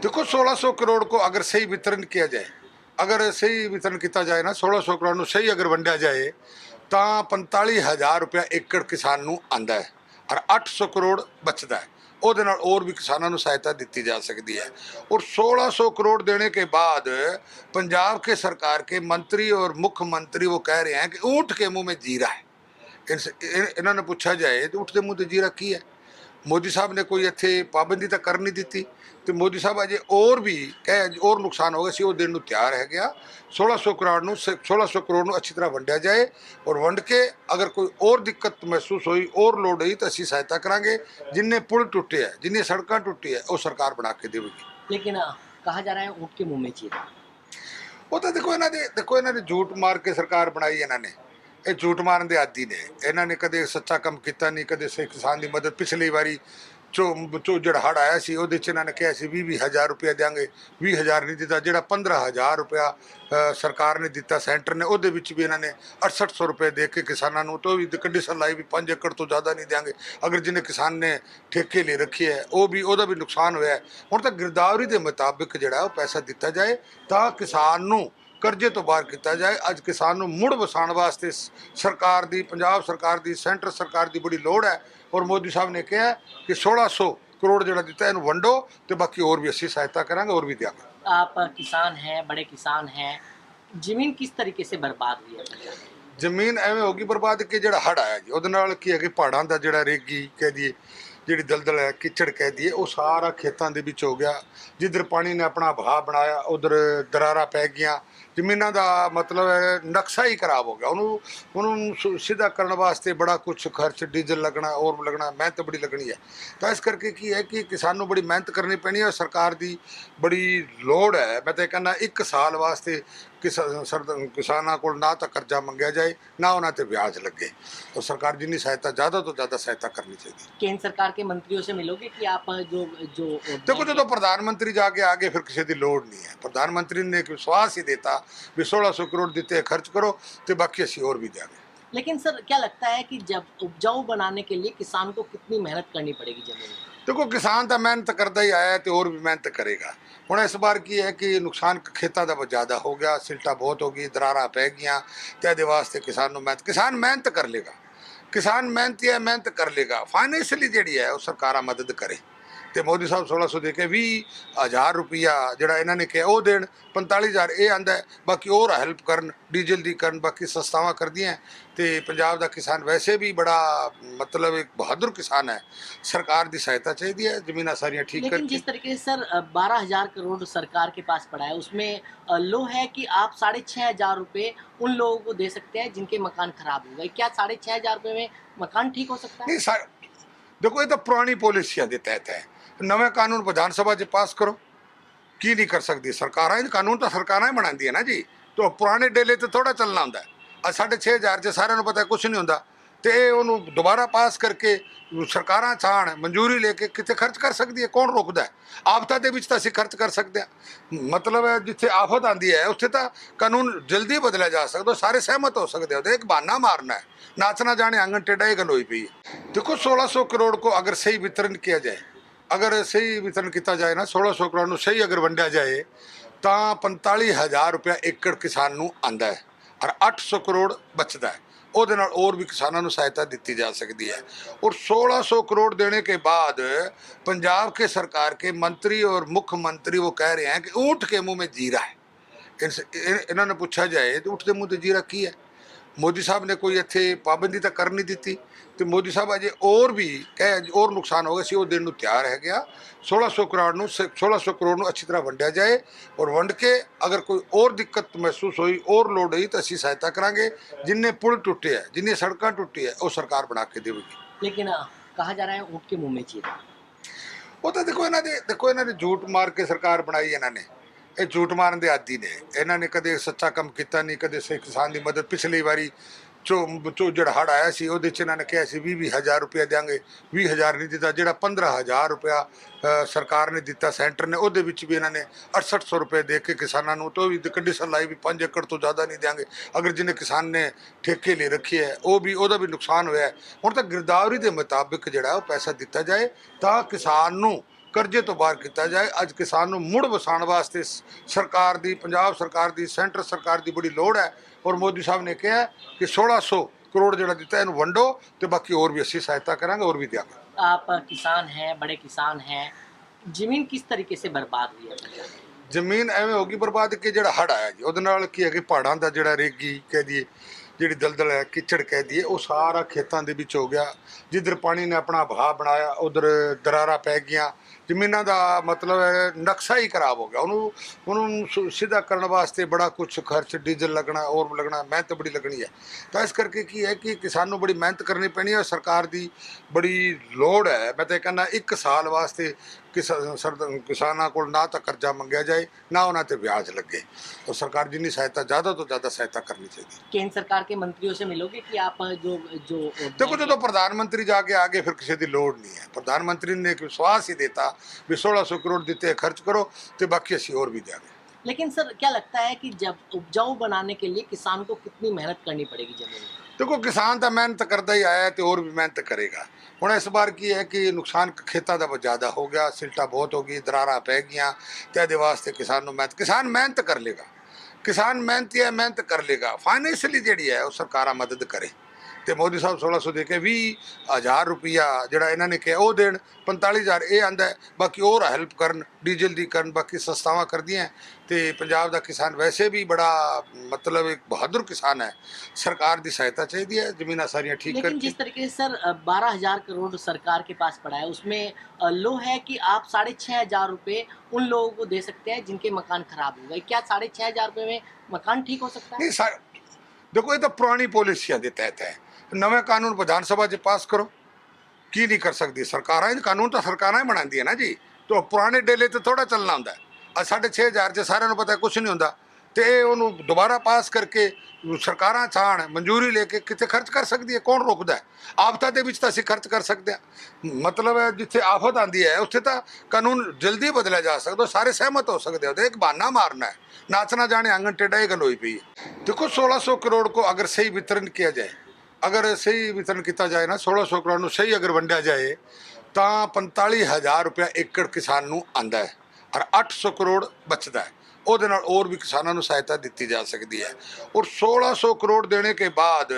देखो 1600 करोड़ को अगर सही वितरण किया जाए अगर सही वितरण ਕੀਤਾ ਜਾਏ ਨਾ 1600 ਕਰੋੜ ਨੂੰ ਸਹੀ ਅਗਰ ਵੰਡਿਆ ਜਾਏ ਤਾਂ 45000 ਰੁਪਇਆ ਏਕੜ ਕਿਸਾਨ ਨੂੰ ਆਂਦਾ ਹੈ ਔਰ 800 ਕਰੋੜ ਬਚਦਾ ਹੈ ਉਹਦੇ ਨਾਲ ਹੋਰ ਵੀ ਕਿਸਾਨਾਂ ਨੂੰ ਸਹਾਇਤਾ ਦਿੱਤੀ ਜਾ ਸਕਦੀ है और 1600 करोड़ देने के बाद पंजाब के सरकार के मंत्री और मुख्यमंत्री वो कह रहे हैं कि ऊंट के मुंह में जीरा है इनसे- इन- ਇਹਨਾਂ ਨੇ ਪੁੱਛਿਆ ਜਾਏ ਤੇ ਊਂਟ ਦੇ ਮੂੰਹ ਤੇ ਜੀਰਾ ਕੀ ਹੈ ਮੋਦੀ ਸਾਹਿਬ ਨੇ ਕੋਈ ਇੱਥੇ ਪਾਬੰਦੀ ਤਾਂ ਕਰ ਨਹੀਂ ਦਿੱਤੀ ਤੇ ਮੋਦੀ ਸਾਹਿਬ ਅਜੇ ਹੋਰ ਵੀ ਕਹੇ ਹੋਰ ਨੁਕਸਾਨ ਹੋ ਗਿਆ ਸੀ ਉਹ ਦੇਣ ਨੂੰ ਤਿਆਰ ਹੈ ਗਿਆ 1600 ਕਰੋੜ ਨੂੰ 1600 ਕਰੋੜ ਨੂੰ ਅੱਛੀ ਤਰ੍ਹਾਂ ਵੰਡਿਆ ਜਾਏ ਔਰ ਵੰਡ ਕੇ ਅਗਰ ਕੋਈ ਹੋਰ ਦਿੱਕਤ ਮਹਿਸੂਸ ਹੋਈ ਹੋਰ ਲੋੜ ਹੋਈ ਤਾਂ ਅਸੀਂ ਸਹਾਇਤਾ ਕਰਾਂਗੇ। ਜਿੰਨੇ ਪੁਲ ਟੁੱਟੇ ਆ ਜਿੰਨੇ ਸੜਕਾਂ ਟੁੱਟੀ ਆ ਉਹ ਸਰਕਾਰ ਬਣਾ ਕੇ ਦੇਵੇਗੀ। ਲੇਕਿਨ ਕਹਾ ਜਾ ਰਹਾ ਹੈ ਊਂਟ ਕੇ ਮੂੰਹ ਮੇ ਉਹ ਤਾਂ ਦੇਖੋ ਇਹਨਾਂ ਦੇ ਦੇਖੋ ਇਹਨਾਂ ਦੇ ਝੂਠ ਮਾਰ ਕੇ ਸਰਕਾਰ ਬਣਾਈ ਇਹਨਾਂ ਨੇ। ਇਹ ਝੂਠ ਮਾਰਨ ਦੇ ਆਦੀ ਨੇ। ਇਹਨਾਂ ਨੇ ਕਦੇ ਸੱਚਾ ਕੰਮ ਕੀਤਾ ਨਹੀਂ, ਕਦੇ ਸੇ ਕਿਸਾਨ ਦੀ ਮਦਦ। ਪਿਛਲੀ ਵਾਰੀ ਚੋ ਚੋ ਜਿਹੜਾ ਹੜ ਆਇਆ ਸੀ, ਉਹਦੇ ਚ ਇਹਨਾਂ ਨੇ ਕਿਹਾ ਸੀ 20 ਹਜ਼ਾਰ ਰੁਪਇਆ ਦਿਆਂਗੇ। 20 ਹਜ਼ਾਰ ਨਹੀਂ ਦਿੱਤਾ, ਜਿਹੜਾ 15000 ਰੁਪਇਆ ਸਰਕਾਰ ਨੇ ਦਿੱਤਾ ਸੈਂਟਰ ਨੇ, ਉਹਦੇ ਵਿੱਚ ਵੀ ਇਹਨਾਂ ਨੇ 6800 ਰੁਪਏ ਦੇ ਕੇ ਕਿਸਾਨਾਂ ਨੂੰ ਤੋਂ ਵੀ ਕੰਡੀਸ਼ਨ ਲਾਈ ਵੀ 5 ਏਕੜ ਤੋਂ ਜ਼ਿਆਦਾ ਨਹੀਂ ਦਿਆਂਗੇ। ਅਗਰ ਜਿਹਨੇ ਕਿਸਾਨ ਨੇ ਠੇਕੇ ਲਈ ਰੱਖੀ ਹੈ, ਉਹ ਵੀ, ਉਹਦਾ ਵੀ ਨੁਕਸਾਨ ਹੋਇਆ ਹੁਣ ਤਾਂ ਗਿਰਦਾਵਰੀ ਦੇ ਮੁਤਾਬਿਕ ਜਿਹੜਾ ਉਹ ਪੈਸਾ ਦਿੱਤਾ ਜਾਏ, ਤਾਂ ਕਿਸਾਨ ਨੂੰ ਕਰਜ਼ੇ ਤੋਂ ਬਾਹਰ ਕੀਤਾ ਜਾਏ ਅੱਜ ਕਿਸਾਨ ਨੂੰ ਮੁੜ ਵਸਾਉਣ ਵਾਸਤੇ ਸ- ਸਰਕਾਰ ਦੀ ਪੰਜਾਬ ਸਰਕਾਰ ਦੀ ਸੈਂਟਰ ਸਰਕਾਰ ਦੀ ਬੜੀ ਲੋੜ ਹੈ ਔਰ ਮੋਦੀ ਸਾਹਿਬ ਨੇ ਕਿਹਾ ਕਿ 1600 ਕਰੋੜ ਜਿਹੜਾ ਦਿੱਤਾ ਇਹਨੂੰ ਵੰਡੋ ਤੇ ਬਾਕੀ ਹੋਰ ਵੀ ਅਸੀਂ ਸਹਾਇਤਾ ਕਰਾਂਗੇ ਹੋਰ ਵੀ ਦਿਆਂਗੇ आप अ, किसान हैं बड़े किसान हैं जमीन किस तरीके से बर्बाद हुई है पंजाब में? ਜ਼ਮੀਨ ਐਵੇਂ ਹੋ ਗਈ ਬਰਬਾਦ ਕਿ ਜਿਹੜਾ ਹੜ ਆਇਆ ਜੀ ਉਹਦੇ ਨਾਲ ਕੀ ਹੈ ਕਿ ਪਹਾੜਾਂ ਦਾ ਜਿਹੜਾ ਰੇਗੀ ਕਹਿ ਦਈਏ ਜਿਹੜੀ ਦਲਦਲ ਹੈ, ਕਿਚੜ ਕਹਿ ਦਈਏ, ਉਹ ਸਾਰਾ ਖੇਤਾਂ ਦੇ ਵਿੱਚ ਹੋ ਗਿਆ। ਜਿੱਧਰ ਪਾਣੀ ਨੇ ਆਪਣਾ ਵਹਾਅ ਬਣਾਇਆ, ਉਧਰ ਦਰਾਰਾਂ ਪੈ ਗਈਆਂ। ਜ਼ਮੀਨਾਂ ਦਾ ਮਤਲਬ ਹੈ, ਨਕਸ਼ਾ ਹੀ ਖਰਾਬ ਹੋ ਗਿਆ। ਉਹਨੂੰ ਉਹਨੂੰ ਸਿੱਧਾ ਕਰਨ ਵਾਸਤੇ ਬੜਾ ਕੁਝ ਖਰਚ, ਡੀਜ਼ਲ ਲੱਗਣਾ, ਹੋਰ ਲੱਗਣਾ, ਮਿਹਨਤ ਬੜੀ ਲੱਗਣੀ ਹੈ। ਤਾਂ ਇਸ ਕਰਕੇ ਕੀ ਹੈ ਕਿ ਕਿਸਾਨ ਨੂੰ ਬੜੀ ਮਿਹਨਤ ਕਰਨੀ ਪੈਣੀ ਹੈ ਔਰ ਸਰਕਾਰ ਦੀ ਬੜੀ ਲੋੜ ਹੈ। ਮੈਂ ਤਾਂ ਇਹ ਕਹਿੰਦਾ, ਇੱਕ ਸਾਲ ਵਾਸਤੇ ਕਿਸਾਨਾਂ ਕੋਲ ਨਾ ਤਾਂ ਕਰਜ਼ਾ ਮੰਗਿਆ ਜਾਏ ਨਾ ਉਹਨਾਂ ਤੇ ਵਿਆਜ ਲੱਗੇ ਤਾਂ ਸਰਕਾਰ ਜਿੰਨੀ ਸਹਾਇਤਾ ਜ਼ਿਆਦਾ ਤੋਂ ਜ਼ਿਆਦਾ ਸਹਾਇਤਾ ਕਰਨੀ ਚਾਹੀਦੀ ਹੈ केंद्र सरकार के मंत्रियों से मिलोगे कि आप अ, जो जो अ, ਦੇਖੋ ਜਦੋਂ ਪ੍ਰਧਾਨ ਮੰਤਰੀ ਜਾ ਕੇ ਆਗੇ ਫਿਰ ਕਿਸੇ ਦੀ ਲੋੜ ਨਹੀਂ ਹੈ ਪ੍ਰਧਾਨ ਮੰਤਰੀ ਨੇ ਇੱਕ ਵਿਸ਼ਵਾਸ ਹੀ ਦਿੱਤਾ ਵੀ 1600 ਕਰੋੜ ਦਿੱਤੇ ਖਰਚ ਕਰੋ ਤੇ ਬਾਕੀ ਅਸੀਂ ਹੋਰ ਵੀ ਦਿਆਂਗੇ लेकिन सर क्या लगता है कि जब उपजाऊ बनाने के लिए किसान को कितनी मेहनत करनी पड़ेगी जमीन में ਦੇਖੋ ਕਿਸਾਨ ਤਾਂ ਮਿਹਨਤ ਕਰਦਾ ਹੀ ਆਇਆ ਹੈ ਤੇ ਹੋਰ ਵੀ ਮਿਹਨਤ ਕਰੇਗਾ ਹੁਣ ਇਸ ਵਾਰ ਕੀ ਹੈ ਕਿ ਨੁਕਸਾਨ ਖੇਤਾਂ ਦਾ ਬਹੁਤ ਜ਼ਿਆਦਾ ਹੋ ਗਿਆ ਸਿਲਟਾ ਬਹੁਤ ਹੋ ਗਈ ਦਰਾਰਾਂ ਪੈ ਗਈਆਂ ਤੇ ਇਹਦੇ ਵਾਸਤੇ ਕਿਸਾਨ ਨੂੰ ਮਿਹਨਤ ਕਿਸਾਨ ਮਿਹਨਤ ਕਰ ਲੇਗਾ ਕਿਸਾਨ ਮਿਹਨਤੀ ਹੈ ਮਿਹਨਤ ਕਰ ਲੇਗਾ ਫਾਈਨੈਂਸ਼ੀਅਲੀ ਜਿਹੜੀ ਹੈ ਉਹ ਸਰਕਾਰਾਂ ਮਦਦ ਕਰੇ ਤੇ ਮੋਦੀ ਸਾਹਿਬ 1600 ਦੇ ਕੇ 20000 ਰੁਪਿਆ ਜਿਹੜਾ ਇਹਨਾਂ ਨੇ ਕਿਹਾ ਉਹ ਦੇਣ 45000 ਇਹ ਆਂਦਾ ਹੈ ਬਾਕੀ ਹੋਰ ਹੈਲਪ ਕਰਨ ਡੀਜ਼ਲ ਦੀ ਕਰਨ ਬਾਕੀ ਸਸਤਾਵਾਂ ਕਰਦੀਆਂ ਤੇ ਪੰਜਾਬ ਦਾ ਕਿਸਾਨ ਵੈਸੇ ਵੀ ਬੜਾ ਮਤਲਬ ਇੱਕ ਬਹਾਦਰ ਕਿਸਾਨ ਹੈ ਸਰਕਾਰ ਦੀ ਸਹਾਇਤਾ ਚਾਹੀਦੀ ਹੈ ਜ਼ਮੀਨਾਂ ਸਾਰੀਆਂ ਠੀਕ लेकिन ਕਰਕੇ जिस तरीके से सर बारह हजार करोड़ सरकार के पास पड़ा है उसमें अ, लो है कि आप साढ़े छः हजार रुपये उन लोगों को दे सकते हैं जिनके मकान खराब हो गए क्या साढ़े छः हजार रुपये में मकान ठीक हो सकता है ਨਹੀਂ ਸਾ ਦੇਖੋ ਇਹ ਤਾਂ ਪੁਰਾਣੀ ਪਾਲਿਸੀਆਂ ਦੇ ਤਹਿਤ ਹੈ ਨਵੇਂ ਕਾਨੂੰਨ ਵਿਧਾਨ ਸਭਾ 'ਚ ਪਾਸ ਕਰੋ ਕੀ ਨਹੀਂ ਕਰ ਸਕਦੀ ਸਰਕਾਰਾਂ ਇਹ ਕਾਨੂੰਨ ਤਾਂ ਸਰਕਾਰਾਂ ਹੀ ਬਣਾਉਂਦੀਆਂ ਨਾ ਜੀ ਤੋਂ ਪੁਰਾਣੇ ਡੇਲੇ ਤੇ ਥੋੜਾ ਚੱਲਣਾ ਹੁੰਦਾ ਆ 6500 'ਚ ਸਾਰਿਆਂ ਨੂੰ ਪਤਾ ਕੁਝ ਨਹੀਂ ਹੁੰਦਾ ਤੇ ਇਹ ਉਹਨੂੰ ਦੁਬਾਰਾ ਪਾਸ ਕਰਕੇ ਸਰਕਾਰਾਂ ਚਾਹਣ ਮਨਜ਼ੂਰੀ ਲੈ ਕੇ ਕਿਤੇ ਖਰਚ ਕਰ ਸਕਦੀ ਹੈ ਕੌਣ ਰੋਕਦਾ ਹੈ ਆਫਤਾਂ ਦੇ ਵਿੱਚ ਤਾਂ ਅਸੀਂ ਖਰਚ ਕਰ ਸਕਦੇ ਹਾਂ ਮਤਲਬ ਹੈ ਜਿੱਥੇ ਆਫਤ ਆਂਦੀ ਹੈ ਉੱਥੇ ਤਾਂ ਕਾਨੂੰਨ ਜਲਦੀ ਬਦਲਿਆ ਜਾ ਸਕਦਾ ਸਾਰੇ ਸਹਿਮਤ ਹੋ ਸਕਦੇ ਹੋ ਤੇ ਇੱਕ ਬਹਾਨਾ ਮਾਰਨਾ ਹੈ ਨਾਚਣਾ ਜਾਣੇ ਆਂਗਣ ਟੇਡਾ ਇਹ ਗੱਲ ਹੋਈ ਪਈ ਹੈ ਦੇਖੋ 1600 ਕਰੋੜ ਕੋ ਅਗਰ ਸਹੀ ਵਿਤਰਨ किया जाए अगर सही वितरण ਕੀਤਾ ਜਾਏ ਨਾ 1600 ਕਰੋੜ ਨੂੰ ਸਹੀ ਅਗਰ ਵੰਡਿਆ ਜਾਏ ਤਾਂ 45000 ਰੁਪਇਆ ਏਕੜ ਕਿਸਾਨ ਨੂੰ ਆਂਦਾ ਹੈ ਔਰ 800 ਕਰੋੜ ਬਚਦਾ ਹੈ ਉਹਦੇ ਨਾਲ ਹੋਰ ਵੀ ਕਿਸਾਨਾਂ ਨੂੰ ਸਹਾਇਤਾ ਦਿੱਤੀ ਜਾ ਸਕਦੀ ਹੈ और 1600 करोड़ देने के बाद पंजाब के सरकार के मंत्री और मुख्यमंत्री वो कह रहे हैं कि ऊंट के मुंह में जीरा है इनसे इन- ਇਹਨਾਂ ਨੇ ਪੁੱਛਿਆ ਜਾਏ ਤੇ ਊਂਟ ਦੇ ਮੂੰਹ ਤੇ ਜੀਰਾ ਕੀ ਹੈ ਮੋਦੀ ਸਾਹਿਬ ਨੇ ਕੋਈ ਇੱਥੇ ਪਾਬੰਦੀ ਤਾਂ ਕਰ ਨਹੀਂ ਦਿੱਤੀ ਤੇ ਮੋਦੀ ਸਾਹਿਬ ਅਜੇ ਹੋਰ ਵੀ ਕਹੇ ਹੋਰ ਨੁਕਸਾਨ ਹੋ ਗਿਆ ਸੀ ਉਹ ਦੇਣ ਨੂੰ ਤਿਆਰ ਹੈ ਗਿਆ 1600 ਕਰੋੜ ਨੂੰ 1600 ਕਰੋੜ ਨੂੰ ਅੱਛੀ ਤਰ੍ਹਾਂ ਵੰਡਿਆ ਜਾਏ ਔਰ ਵੰਡ ਕੇ ਅਗਰ ਕੋਈ ਹੋਰ ਦਿੱਕਤ ਮਹਿਸੂਸ ਹੋਈ ਹੋਰ ਲੋੜ ਹੋਈ ਤਾਂ ਅਸੀਂ ਸਹਾਇਤਾ ਕਰਾਂਗੇ। ਜਿੰਨੇ ਪੁਲ ਟੁੱਟੇ ਆ ਜਿੰਨੇ ਸੜਕਾਂ ਟੁੱਟੀ ਆ ਉਹ ਸਰਕਾਰ ਬਣਾ ਕੇ ਦੇਵੇਗੀ। ਲੇਕਿਨ ਕਹਾ ਜਾ ਰਿਹਾ ਹੈ ਊਂਟ ਕੇ ਮੂੰਹ ਮੇ ਉਹ ਤਾਂ ਦੇਖੋ ਇਹਨਾਂ ਦੇ ਦੇਖੋ ਇਹਨਾਂ ਦੇ ਝੂਠ ਮਾਰ ਕੇ ਸਰਕਾਰ ਬਣਾਈ ਇਹਨਾਂ ਨੇ। ਇਹ ਝੂਠ ਮਾਰਨ ਦੇ ਆਦੀ ਨੇ। ਇਹਨਾਂ ਨੇ ਕਦੇ ਸੱਚਾ ਕੰਮ ਕੀਤਾ ਨਹੀਂ, ਕਦੇ ਸੇ ਕਿਸਾਨ ਦੀ ਮਦਦ ਪਿਛਲੀ ਵਾਰੀ ਚੋ ਚੋ ਜਿਹੜਾ ਹੜ ਆਇਆ ਸੀ, ਉਹਦੇ ਚ ਇਹਨਾਂ ਨੇ ਕਿਹਾ ਸੀ 20 ਹਜ਼ਾਰ ਰੁਪਇਆ ਦਿਆਂਗੇ 20 ਹਜ਼ਾਰ ਨਹੀਂ ਦਿੱਤਾ, ਜਿਹੜਾ 15000 ਰੁਪਇਆ ਸਰਕਾਰ ਨੇ ਦਿੱਤਾ ਸੈਂਟਰ ਨੇ, ਉਹਦੇ ਵਿੱਚ ਵੀ ਇਹਨਾਂ ਨੇ 6800 ਰੁਪਏ ਦੇ ਕੇ ਕਿਸਾਨਾਂ ਨੂੰ ਤੋਂ ਵੀ ਕੰਡੀਸ਼ਨ ਲਾਈ ਵੀ 5 ਏਕੜ ਤੋਂ ਜ਼ਿਆਦਾ ਨਹੀਂ ਦਿਆਂਗੇ। ਅਗਰ ਜਿਹਨੇ ਕਿਸਾਨ ਨੇ ਠੇਕੇ ਲਈ ਰੱਖੀ ਹੈ, ਉਹ ਵੀ, ਉਹਦਾ ਵੀ ਨੁਕਸਾਨ ਹੋਇਆ ਹੁਣ ਤਾਂ ਗਿਰਦਾਵਰੀ ਦੇ ਮੁਤਾਬਿਕ ਜਿਹੜਾ ਉਹ ਪੈਸਾ ਦਿੱਤਾ ਜਾਏ, ਤਾਂ ਕਿਸਾਨ ਨੂੰ ਕਰਜ਼ੇ ਤੋਂ ਬਾਹਰ ਕੀਤਾ ਜਾਏ ਅੱਜ ਕਿਸਾਨ ਨੂੰ ਮੁੜ ਵਸਾਉਣ ਵਾਸਤੇ ਸ- ਸਰਕਾਰ ਦੀ ਪੰਜਾਬ ਸਰਕਾਰ ਦੀ ਸੈਂਟਰ ਸਰਕਾਰ ਦੀ ਬੜੀ ਲੋੜ ਹੈ ਔਰ ਮੋਦੀ ਸਾਹਿਬ ਨੇ ਕਿਹਾ ਕਿ 1600 ਕਰੋੜ ਜਿਹੜਾ ਦਿੱਤਾ ਇਹਨੂੰ ਵੰਡੋ ਤੇ ਬਾਕੀ ਹੋਰ ਵੀ ਅਸੀਂ ਸਹਾਇਤਾ ਕਰਾਂਗੇ ਹੋਰ ਵੀ ਦਿਆਂਗੇ आप किसान हैं बड़े किसान हैं जमीन किस तरीके से बर्बाद हुई है ਜ਼ਮੀਨ ਐਵੇਂ ਹੋ ਗਈ ਬਰਬਾਦ ਕਿ ਜਿਹੜਾ ਹੜ ਆਇਆ ਜੀ ਉਹਦੇ ਨਾਲ ਕੀ ਹੈ ਕਿ ਪਹਾੜਾਂ ਦਾ ਜਿਹੜਾ ਰੇਗੀ ਕਹਿ ਦਈਏ ਜਿਹੜੀ ਦਲਦਲ ਹੈ ਕਿਚੜ ਕਹਿ ਦਈਏ ਉਹ ਸਾਰਾ ਖੇਤਾਂ ਦੇ ਵਿੱਚ ਹੋ ਗਿਆ ਜਿੱਧਰ ਪਾਣੀ ਨੇ ਆਪਣਾ ਵਹਾਅ ਬਣਾਇਆ ਉਧਰ ਦਰਾਰਾਂ ਪੈ ਗਈਆਂ ਜ਼ਮੀਨਾਂ ਦਾ ਮਤਲਬ ਹੈ ਨਕਸ਼ਾ ਹੀ ਖਰਾਬ ਹੋ ਗਿਆ ਉਹਨੂੰ ਉਹਨੂੰ ਸੁ- ਸਿੱਧਾ ਕਰਨ ਵਾਸਤੇ ਬੜਾ ਕੁਝ ਖਰਚ ਡੀਜ਼ਲ ਲੱਗਣਾ ਹੋਰ ਲੱਗਣਾ ਮਿਹਨਤ ਬੜੀ ਲੱਗਣੀ ਹੈ ਤਾਂ ਇਸ ਕਰਕੇ ਕੀ ਹੈ ਕਿ ਕਿਸਾਨ ਨੂੰ ਬੜੀ ਮਿਹਨਤ ਕਰਨੀ ਪੈਣੀ ਹੈ ਸਰਕਾਰ ਦੀ ਬੜੀ ਲੋੜ ਹੈ ਮੈਂ ਤਾਂ ਇਹ ਕਹਿੰਦਾ ਇੱਕ ਸਾਲ ਵਾਸਤੇ ਕਿਸਾ- ਸਰਦ- ਕਿਸਾਨਾਂ ਕੋਲ ਨਾ ਤਾਂ ਕਰਜ਼ਾ ਮੰਗਿਆ ਜਾਏ ਨਾ ਉਹਨਾਂ ਤੇ ਵਿਆਜ ਲੱਗੇ ਤਾਂ ਸਰਕਾਰ ਜਿੰਨੀ ਸਹਾਇਤਾ ਜ਼ਿਆਦਾ ਤੋਂ ਜ਼ਿਆਦਾ ਸਹਾਇਤਾ ਕਰਨੀ ਚਾਹੀਦੀ ਹੈ केंद्र सरकार के मंत्रियों से मिलोगे कि आप जो जो ਦੇਖੋ ਜਦੋਂ ਪ੍ਰਧਾਨ ਮੰਤਰੀ ਜਾ ਕੇ ਆਗੇ ਫਿਰ ਕਿਸੇ ਦੀ ਲੋੜ ਨਹੀਂ ਹੈ ਪ੍ਰਧਾਨ ਮੰਤਰੀ ਨੇ ਇੱਕ ਵਿਸ਼ਵਾਸ ਹੀ ਦਿੱਤਾ ਵੀ 1600 ਕਰੋੜ ਦਿੱਤੇ ਖਰਚ ਕਰੋ ਤੇ ਬਾਕੀ ਅਸੀਂ ਹੋਰ ਵੀ ਦਿਆਂਗੇ लेकिन सर क्या लगता है कि जब उपजाऊ बनाने के लिए किसान को कितनी मेहनत करनी पड़ेगी जमीन में ਦੇਖੋ ਕਿਸਾਨ ਤਾਂ ਮਿਹਨਤ ਕਰਦਾ ਹੀ ਆਇਆ ਹੈ ਤੇ ਹੋਰ ਵੀ ਮਿਹਨਤ ਕਰੇਗਾ ਹੁਣ ਇਸ ਵਾਰ ਕੀ ਹੈ ਕਿ ਨੁਕਸਾਨ ਖੇਤਾਂ ਦਾ ਬਹੁਤ ਜ਼ਿਆਦਾ ਹੋ ਗਿਆ ਸਿਲਟਾ ਬਹੁਤ ਹੋ ਗਈ ਦਰਾਰਾਂ ਪੈ ਗਈਆਂ ਤੇ ਇਹਦੇ ਵਾਸਤੇ ਕਿਸਾਨ ਨੂੰ ਮਿਹਨਤ ਕਿਸਾਨ ਮਿਹਨਤ ਕਰ ਲੇਗਾ ਕਿਸਾਨ ਮਿਹਨਤੀ ਹੈ ਮਿਹਨਤ ਕਰ ਲੇਗਾ ਫਾਈਨੈਂਸ਼ੀਅਲੀ ਜਿਹੜੀ ਹੈ ਉਹ ਸਰਕਾਰਾਂ ਮਦਦ ਕਰੇ ਤੇ ਮੋਦੀ ਸਾਹਿਬ 1600 ਦੇ ਕੇ 20000 ਰੁਪਿਆ ਜਿਹੜਾ ਇਹਨਾਂ ਨੇ ਕਿਹਾ ਉਹ ਦੇਣ 45000 ਇਹ ਆਂਦਾ ਹੈ ਬਾਕੀ ਹੋਰ ਹੈਲਪ ਕਰਨ ਡੀਜ਼ਲ ਦੀ ਕਰਨ ਬਾਕੀ ਸਸਤਾਵਾਂ ਕਰਦੀਆਂ ਤੇ ਪੰਜਾਬ ਦਾ ਕਿਸਾਨ ਵੈਸੇ ਵੀ ਬੜਾ ਮਤਲਬ ਇੱਕ ਬਹਾਦਰ ਕਿਸਾਨ ਹੈ ਸਰਕਾਰ ਦੀ ਸਹਾਇਤਾ ਚਾਹੀਦੀ ਹੈ ਜ਼ਮੀਨਾਂ ਸਾਰੀਆਂ ਠੀਕ लेकिन ਕਰਕੇ जिस तरीके से सर बारह हजार करोड़ सरकार के पास पड़ा है उसमें अ, लो है कि आप साढ़े छः हजार रुपये उन लोगों को दे सकते हैं जिनके मकान खराब हो गए क्या साढ़े छः हजार रुपये में मकान ठीक हो सकता है ਨਹੀਂ ਸਾ ਦੇਖੋ ਇਹ ਤਾਂ ਪੁਰਾਣੀ ਪਾਲਿਸੀਆਂ ਦੇ ਤਹਿਤ ਹੈ ਨਵੇਂ ਕਾਨੂੰਨ ਵਿਧਾਨ ਸਭਾ 'ਚ ਪਾਸ ਕਰੋ ਕੀ ਨਹੀਂ ਕਰ ਸਕਦੀ ਸਰਕਾਰਾਂ ਇਹ ਕਾਨੂੰਨ ਤਾਂ ਸਰਕਾਰਾਂ ਹੀ ਬਣਾਉਂਦੀਆਂ ਨਾ ਜੀ ਤੋਂ ਪੁਰਾਣੇ ਡੇਲੇ ਤੇ ਥੋੜਾ ਚੱਲਣਾ ਹੁੰਦਾ ਆ 6500 'ਚ ਸਾਰਿਆਂ ਨੂੰ ਪਤਾ ਕੁਝ ਨਹੀਂ ਹੁੰਦਾ ਤੇ ਇਹ ਉਹਨੂੰ ਦੁਬਾਰਾ ਪਾਸ ਕਰਕੇ ਸਰਕਾਰਾਂ ਚਾਹਣ ਮਨਜ਼ੂਰੀ ਲੈ ਕੇ ਕਿਤੇ ਖਰਚ ਕਰ ਸਕਦੀ ਹੈ ਕੌਣ ਰੋਕਦਾ ਹੈ ਆਫਤਾਂ ਦੇ ਵਿੱਚ ਤਾਂ ਅਸੀਂ ਖਰਚ ਕਰ ਸਕਦੇ ਹਾਂ ਮਤਲਬ ਹੈ ਜਿੱਥੇ ਆਫਤ ਆਂਦੀ ਹੈ ਉੱਥੇ ਤਾਂ ਕਾਨੂੰਨ ਜਲਦੀ ਬਦਲਿਆ ਜਾ ਸਕਦਾ ਸਾਰੇ ਸਹਿਮਤ ਹੋ ਸਕਦੇ ਹੋ ਤੇ ਇੱਕ ਬਹਾਨਾ ਮਾਰਨਾ ਹੈ नाचना जाने आंगन टेढ़ा ही गल हुई पई है देखो 1600 करोड़ को अगर सही वितरण किया जाए अगर सही वितरण किया जाए ना 1600 करोड़ ਨੂੰ ਸਹੀ ਅਗਰ ਵੰਡਿਆ ਜਾਏ ਤਾਂ 45000 ਰੁਪਇਆ ਏਕੜ ਕਿਸਾਨ ਨੂੰ ਆਂਦਾ ਹੈ ਔਰ 800 ਕਰੋੜ ਬਚਦਾ ਹੈ ਉਹਦੇ ਨਾਲ ਹੋਰ ਵੀ ਕਿਸਾਨਾਂ ਨੂੰ ਸਹਾਇਤਾ ਦਿੱਤੀ ਜਾ ਸਕਦੀ ਹੈ और 1600 करोड़ देने के बाद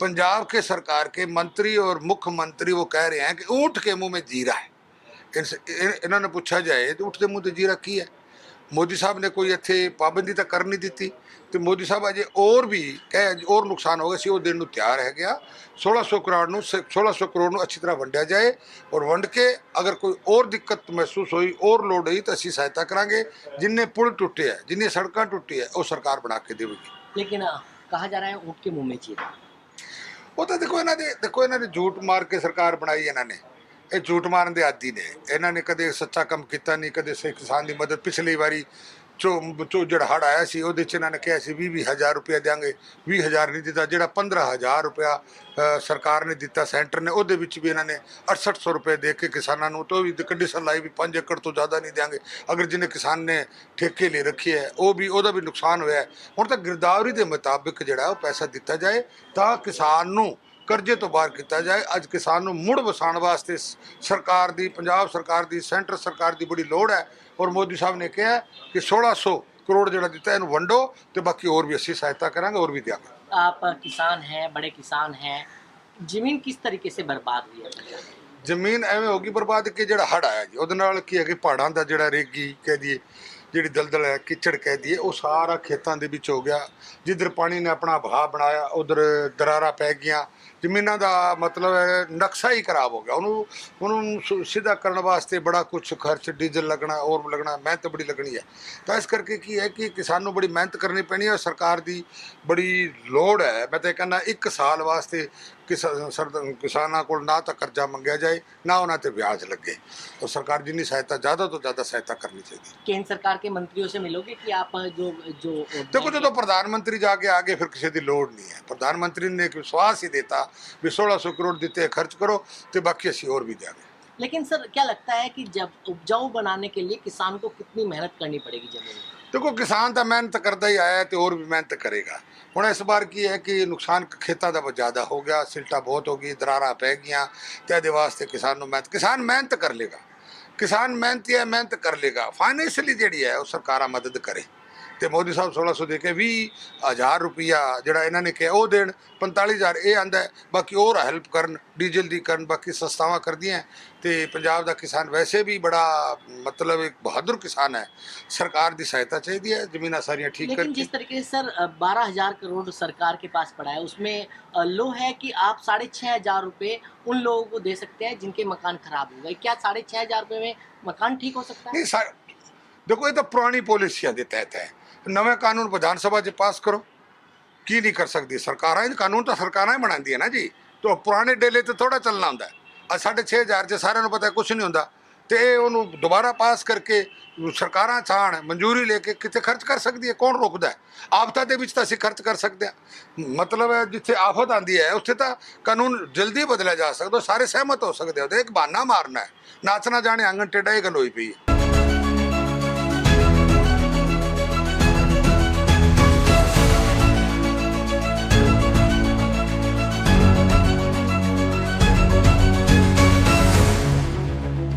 पंजाब के सरकार के मंत्री और मुख्यमंत्री वो कह रहे हैं कि ऊँट के मुंह में जीरा है इनसे इन- ਇਹਨਾਂ ਨੂੰ ਪੁੱਛਿਆ ਜਾਏ ਤੇ ਊਠ ਦੇ ਮੂੰਹ ਤੇ ਜੀਰਾ ਕੀ ਹੈ ਮੋਦੀ ਸਾਹਿਬ ਨੇ ਕੋਈ ਇੱਥੇ ਪਾਬੰਦੀ ਤਾਂ ਕਰ ਨਹੀਂ ਦਿੱਤੀ ਤੇ ਮੋਦੀ ਸਾਹਿਬ ਅਜੇ ਹੋਰ ਵੀ ਕਹੇ ਹੋਰ ਨੁਕਸਾਨ ਹੋ ਗਿਆ ਸੀ ਉਹ ਦੇਣ ਨੂੰ ਤਿਆਰ ਹੈ ਗਿਆ 1600 ਕਰੋੜ ਨੂੰ 1600 ਕਰੋੜ ਨੂੰ ਅੱਛੀ ਤਰ੍ਹਾਂ ਵੰਡਿਆ ਜਾਏ ਔਰ ਵੰਡ ਕੇ ਅਗਰ ਕੋਈ ਹੋਰ ਦਿੱਕਤ ਮਹਿਸੂਸ ਹੋਈ ਹੋਰ ਲੋੜ ਹੋਈ ਤਾਂ ਅਸੀਂ ਸਹਾਇਤਾ ਕਰਾਂਗੇ। ਜਿੰਨੇ ਪੁਲ ਟੁੱਟੇ ਆ ਜਿੰਨੇ ਸੜਕਾਂ ਟੁੱਟੀ ਆ ਉਹ ਸਰਕਾਰ ਬਣਾ ਕੇ ਦੇਵੇਗੀ। ਲੇਕਿਨ ਕਹਾ ਜਾ ਰਿਹਾ ਹੈ ਊਂਟ ਕੇ ਮੂੰਹ ਮੇ ਉਹ ਤਾਂ ਦੇਖੋ ਇਹਨਾਂ ਦੇ ਦੇਖੋ ਇਹਨਾਂ ਦੇ ਝੂਠ ਮਾਰ ਕੇ ਸਰਕਾਰ ਬਣਾਈ ਇਹਨਾਂ ਨੇ। ਇਹ ਝੂਠ ਮਾਰਨ ਦੇ ਆਦੀ ਨੇ। ਇਹਨਾਂ ਨੇ ਕਦੇ ਸੱਚਾ ਕੰਮ ਕੀਤਾ ਨਹੀਂ, ਕਦੇ ਸੇ ਕਿਸਾਨ ਦੀ ਮਦਦ ਪਿਛਲੀ ਵਾਰੀ ਚੋ ਚੋ ਜਿਹੜਾ ਹੜ ਆਇਆ ਸੀ, ਉਹਦੇ ਚ ਇਹਨਾਂ ਨੇ ਕਿਹਾ ਸੀ 20 ਹਜ਼ਾਰ ਰੁਪਇਆ ਦਿਆਂਗੇ। 20000 ਨਹੀਂ ਦਿੱਤਾ, ਜਿਹੜਾ 15000 ਰੁਪਇਆ ਸਰਕਾਰ ਨੇ ਦਿੱਤਾ ਸੈਂਟਰ ਨੇ, ਉਹਦੇ ਵਿੱਚ ਵੀ ਇਹਨਾਂ ਨੇ 6800 ਰੁਪਏ ਦੇ ਕੇ ਕਿਸਾਨਾਂ ਨੂੰ ਤੋਂ ਵੀ ਕੰਡੀਸ਼ਨ ਲਾਈ ਵੀ 5 ਏਕੜ ਤੋਂ ਜ਼ਿਆਦਾ ਨਹੀਂ ਦਿਆਂਗੇ। ਅਗਰ ਜਿਹਨੇ ਕਿਸਾਨ ਨੇ ਠੇਕੇ ਲਈ ਰੱਖੀ ਹੈ, ਉਹ ਵੀ, ਉਹਦਾ ਵੀ ਨੁਕਸਾਨ ਹੋਇਆ ਹੁਣ ਤਾਂ ਗਿਰਦਾਵਰੀ ਦੇ ਮੁਤਾਬਿਕ ਜਿਹੜਾ ਉਹ ਪੈਸਾ ਦਿੱਤਾ ਜਾਏ, ਤਾਂ ਕਿਸਾਨ ਨੂੰ ਕਰਜ਼ੇ ਤੋਂ ਬਾਹਰ ਕੀਤਾ ਜਾਏ ਅੱਜ ਕਿਸਾਨ ਨੂੰ ਮੁੜ ਵਸਾਉਣ ਵਾਸਤੇ ਸ- ਸਰਕਾਰ ਦੀ ਪੰਜਾਬ ਸਰਕਾਰ ਦੀ ਸੈਂਟਰ ਸਰਕਾਰ ਦੀ ਬੜੀ ਲੋੜ ਹੈ ਔਰ ਮੋਦੀ ਸਾਹਿਬ ਨੇ ਕਿਹਾ ਕਿ 1600 ਕਰੋੜ ਜਿਹੜਾ ਦਿੱਤਾ ਇਹਨੂੰ ਵੰਡੋ ਤੇ ਬਾਕੀ ਹੋਰ ਵੀ ਅਸੀਂ ਸਹਾਇਤਾ ਕਰਾਂਗੇ ਹੋਰ ਵੀ ਦਿਆਂਗੇ आप किसान हैं बड़े किसान हैं जमीन किस तरीके से बर्बाद हुई है ਜ਼ਮੀਨ ਐਵੇਂ ਹੋ ਗਈ ਬਰਬਾਦ ਕਿ ਜਿਹੜਾ ਹੜ ਆਇਆ ਜੀ ਉਹਦੇ ਨਾਲ ਕੀ ਹੈ ਕਿ ਪਹਾੜਾਂ ਦਾ ਜਿਹੜਾ ਰੇਗੀ ਕਹਿ ਦਈਏ ਜਿਹੜੀ ਦਲਦਲ ਹੈ, ਕਿਚੜ ਕਹਿ ਦਈਏ, ਉਹ ਸਾਰਾ ਖੇਤਾਂ ਦੇ ਵਿੱਚ ਹੋ ਗਿਆ। ਜਿੱਧਰ ਪਾਣੀ ਨੇ ਆਪਣਾ ਵਹਾਅ ਬਣਾਇਆ, ਉਧਰ ਦਰਾਰਾਂ ਪੈ ਗਈਆਂ। ਜ਼ਮੀਨਾਂ ਦਾ ਮਤਲਬ ਹੈ, ਨਕਸ਼ਾ ਹੀ ਖਰਾਬ ਹੋ ਗਿਆ। ਉਹਨੂੰ ਉਹਨੂੰ ਸਿੱਧਾ ਕਰਨ ਵਾਸਤੇ ਬੜਾ ਕੁਝ ਖਰਚ, ਡੀਜ਼ਲ ਲੱਗਣਾ, ਹੋਰ ਲੱਗਣਾ, ਮਿਹਨਤ ਬੜੀ ਲੱਗਣੀ ਹੈ। ਤਾਂ ਇਸ ਕਰਕੇ ਕੀ ਹੈ ਕਿ ਕਿਸਾਨ ਨੂੰ ਬੜੀ ਮਿਹਨਤ ਕਰਨੀ ਪੈਣੀ ਹੈ ਸਰਕਾਰ ਦੀ ਬੜੀ ਲੋੜ ਹੈ। ਮੈਂ ਤਾਂ ਇਹ ਕਹਿੰਦਾ, ਇੱਕ ਸਾਲ ਵਾਸਤੇ ਕਿਸਾਨਾਂ ਕੋਲ ਨਾ ਤਾਂ ਕਰਜ਼ਾ ਮੰਗਿਆ ਜਾਏ ਨਾ ਉਹਨਾਂ ਤੇ ਵਿਆਜ ਲੱਗੇ ਤਾਂ ਸਰਕਾਰ ਜਿੰਨੀ ਸਹਾਇਤਾ ਜ਼ਿਆਦਾ ਤੋਂ ਜ਼ਿਆਦਾ ਸਹਾਇਤਾ ਕਰਨੀ ਚਾਹੀਦੀ ਹੈ केंद्र सरकार के मंत्रियों से मिलोगे कि आप जो जो ਦੇਖੋ ਜਦੋਂ ਪ੍ਰਧਾਨ ਮੰਤਰੀ ਜਾ ਕੇ ਆਗੇ ਫਿਰ ਕਿਸੇ ਦੀ ਲੋੜ ਨਹੀਂ ਹੈ ਪ੍ਰਧਾਨ ਮੰਤਰੀ ਨੇ ਇੱਕ ਵਿਸ਼ਵਾਸ ਹੀ ਦਿੱਤਾ ਵੀ 1600 ਕਰੋੜ ਦਿੱਤੇ ਖਰਚ ਕਰੋ ਤੇ ਬਾਕੀ ਅਸੀਂ ਹੋਰ ਵੀ ਦਿਆਂਗੇ लेकिन सर क्या लगता है कि जब उपजाऊ बनाने के लिए किसान को कितनी मेहनत करनी पड़ेगी जमीन में ਦੇਖੋ, ਕਿਸਾਨ ਤਾਂ ਮਿਹਨਤ ਕਰਦਾ ਹੀ ਆਇਆ ਹੈ ਤੇ ਹੋਰ ਵੀ ਮਿਹਨਤ ਕਰੇਗਾ। ਹੁਣ ਇਸ ਵਾਰ ਕੀ ਹੈ ਕਿ ਨੁਕਸਾਨ ਖੇਤਾਂ ਦਾ ਬਹੁਤ ਜ਼ਿਆਦਾ ਹੋ ਗਿਆ, ਸਿਲਟਾ ਬਹੁਤ ਹੋ ਗਈ ਦਰਾਰਾਂ ਪੈ ਗਈਆਂ ਤੇ ਇਹਦੇ ਵਾਸਤੇ ਕਿਸਾਨ ਨੂੰ ਮਿਹਨਤ, ਕਿਸਾਨ ਮਿਹਨਤ ਕਰ ਲੇਗਾ। ਕਿਸਾਨ ਮਿਹਨਤੀ ਹੈ, ਮਿਹਨਤ ਕਰ ਲੇਗਾ। ਫਾਈਨੈਂਸ਼ਲੀ ਜਿਹੜੀ ਹੈ, ਉਹ ਸਰਕਾਰਾਂ ਮਦਦ ਕਰੇ। ਤੇ ਮੋਦੀ ਸਾਹਿਬ 1600 ਦੇ ਕੇ 20000 ਰੁਪਿਆ ਜਿਹੜਾ ਇਹਨਾਂ ਨੇ ਕਿਹਾ ਉਹ ਦੇਣ 45000 ਇਹ ਆਂਦਾ ਹੈ ਬਾਕੀ ਹੋਰ ਹੈਲਪ ਕਰਨ ਡੀਜ਼ਲ ਦੀ ਕਰਨ ਬਾਕੀ ਸਸਤਾਵਾਂ ਕਰਦੀਆਂ ਤੇ ਪੰਜਾਬ ਦਾ ਕਿਸਾਨ ਵੈਸੇ ਵੀ ਬੜਾ ਮਤਲਬ ਇੱਕ ਬਹਾਦਰ ਕਿਸਾਨ ਹੈ ਸਰਕਾਰ ਦੀ ਸਹਾਇਤਾ ਚਾਹੀਦੀ ਹੈ ਜ਼ਮੀਨਾਂ ਸਾਰੀਆਂ ਠੀਕ लेकिन ਕਰਕੇ जिस तरीके से सर बारह हजार करोड़ सरकार के पास पड़ा है उसमें अ, लो है कि आप साढ़े छः हजार रुपये उन लोगों को दे सकते हैं जिनके मकान खराब हो गए क्या साढ़े छः हजार रुपये में मकान ठीक हो सकता है ਨਹੀਂ ਸਾ ਦੇਖੋ, ਇਹ ਤਾਂ ਪੁਰਾਣੀ ਪਾਲਿਸੀਆਂ ਦੇ ਤਹਿਤ ਹੈ। ਨਵੇਂ ਕਾਨੂੰਨ ਵਿਧਾਨ ਸਭਾ 'ਚ ਪਾਸ ਕਰੋ। ਕੀ ਨਹੀਂ ਕਰ ਸਕਦੀ? ਸਰਕਾਰਾਂ ਇਹ ਕਾਨੂੰਨ ਤਾਂ ਸਰਕਾਰਾਂ ਹੀ ਬਣਾਉਂਦੀਆਂ ਨਾ ਜੀ। ਤੋਂ ਪੁਰਾਣੇ ਡੇਲੇ ਤੇ ਥੋੜਾ ਚੱਲਣਾ ਹੁੰਦਾ ਆ ਸਾਢੇ ਛੇ ਹਜ਼ਾਰ 'ਚ ਸਾਰਿਆਂ ਨੂੰ ਪਤਾ ਕੁਝ ਨਹੀਂ ਹੁੰਦਾ। ਤੇ ਇਹ ਉਹਨੂੰ ਦੁਬਾਰਾ ਪਾਸ ਕਰਕੇ ਸਰਕਾਰਾਂ ਚਾਹਣ ਮਨਜ਼ੂਰੀ ਲੈ ਕੇ ਕਿਤੇ ਖਰਚ ਕਰ ਸਕਦੀ ਹੈ? ਕੌਣ ਰੋਕਦਾ ਆਫਤਾਂ ਦੇ ਵਿੱਚ ਤਾਂ ਅਸੀਂ ਖਰਚ ਕਰ ਸਕਦੇ ਹਾਂ। ਮਤਲਬ ਹੈ, ਜਿੱਥੇ ਆਫਤ ਆਂਦੀ ਹੈ, ਉੱਥੇ ਤਾਂ ਕਾਨੂੰਨ ਜਲਦੀ ਬਦਲਿਆ ਜਾ ਸਕਦਾ। ਸਾਰੇ ਸਹਿਮਤ ਹੋ ਸਕਦੇ ਹੋ ਤੇ ਇੱਕ ਬਹਾਨਾ ਮਾਰਨਾ ਹੈ। ਨਾਚ ਜਾਣੇ, ਆਂਗਣ ਟੇਢਾ ਇਹ ਗੱਲ ਹੋਈ ਪਈ ਹੈ।